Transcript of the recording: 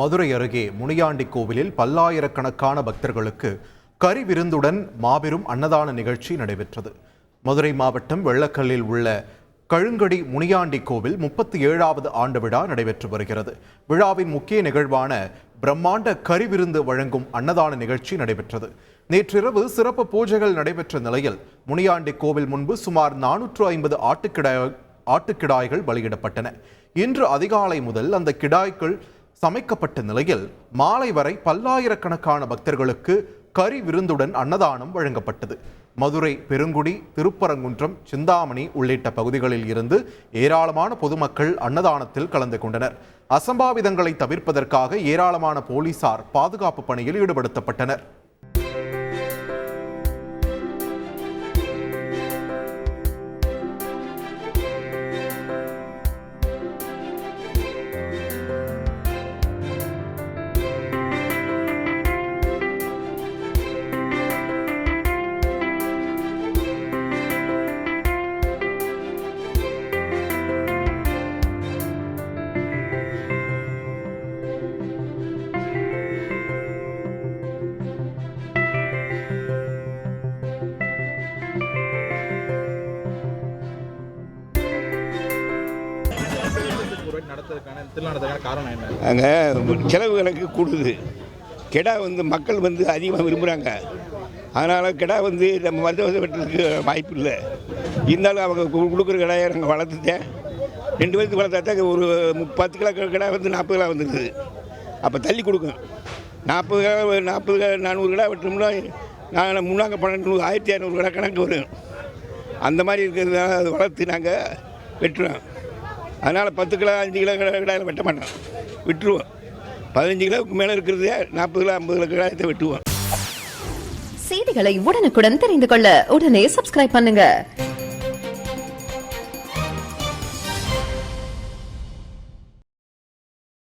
மதுரை அருகே முனியாண்டி கோவிலில் பல்லாயிரக்கணக்கான பக்தர்களுக்கு கறி விருந்துடன் மாபெரும் அன்னதான நிகழ்ச்சி நடைபெற்றது. மதுரை மாவட்டம் வெள்ளக்கல்லில் உள்ள கழுங்கடி முனியாண்டி கோவில் முப்பத்தி ஏழாவது ஆண்டு விழா நடைபெற்று வருகிறது. விழாவின் முக்கிய நிகழ்வான பிரம்மாண்ட கறி விருந்து வழங்கும் அன்னதான நிகழ்ச்சி நடைபெற்றது. நேற்றிரவு சிறப்பு பூஜைகள் நடைபெற்ற நிலையில் முனியாண்டி கோவில் முன்பு சுமார் நானூற்று ஐம்பது ஆட்டுக்கிடாய் ஆட்டுக்கிடாய்கள் பலியிடப்பட்டன. இன்று அதிகாலை முதல் அந்த கிடாய்கள் சமைக்கப்பட்ட நிலையில் மாலை வரை பல்லாயிரக்கணக்கான பக்தர்களுக்கு கறி விருந்துடன் அன்னதானம் வழங்கப்பட்டது. மதுரை பெருங்குடி திருப்பரங்குன்றம் சிந்தாமணி உள்ளிட்ட பகுதிகளில் இருந்து ஏராளமான பொதுமக்கள் அன்னதானத்தில் கலந்து கொண்டனர். அசம்பாவிதங்களை தவிர்ப்பதற்காக ஏராளமான போலீசார் பாதுகாப்பு பணியில் ஈடுபடுத்தப்பட்டனர். அங்கே செலவு கணக்கு கூடுது. கெடா வந்து மக்கள் வந்து அதிகமாக விரும்புகிறாங்க அதனால் கிடா வந்து நம்ம வந்து வெட்டுறதுக்கு வாய்ப்பு இல்லை. இருந்தாலும் அவங்க கு- கொடுக்குற கிடாயை நாங்கள் வளர்த்துட்டேன். ரெண்டு பேருக்கு வளர்த்தாத்தா ஒரு பத்து கிலோ கிடா வந்து நாற்பது கிலோ வந்துருக்குது அப்போ தள்ளி கொடுக்கும் நாற்பது கிலோ நாற்பது கிலோ நானூறு கிலோ வெட்டோம்னா நான் முன்னாங்க பன்னெண்டு ஆயிரத்தி இரநூறு கிலோ கணக்கு வரும். அந்த மாதிரி இருக்கிறதுனால அதை வளர்த்து நாங்கள் வெட்டுறோம். அதனால் பத்து கிலோ அஞ்சு கிலோ கடாயில் வெட்ட மாட்டோம் விட்டுருவோம் பதினஞ்சு கிலோவுக்கு மேலே இருக்கிறதே நாற்பது கிலோ ஐம்பது கிலோ கடாயத்தை வெட்டுவோம் செய்திகளை உடனுக்குடன் தெரிந்து கொள்ள உடனே சப்ஸ்கிரைப் பண்ணுங்கள்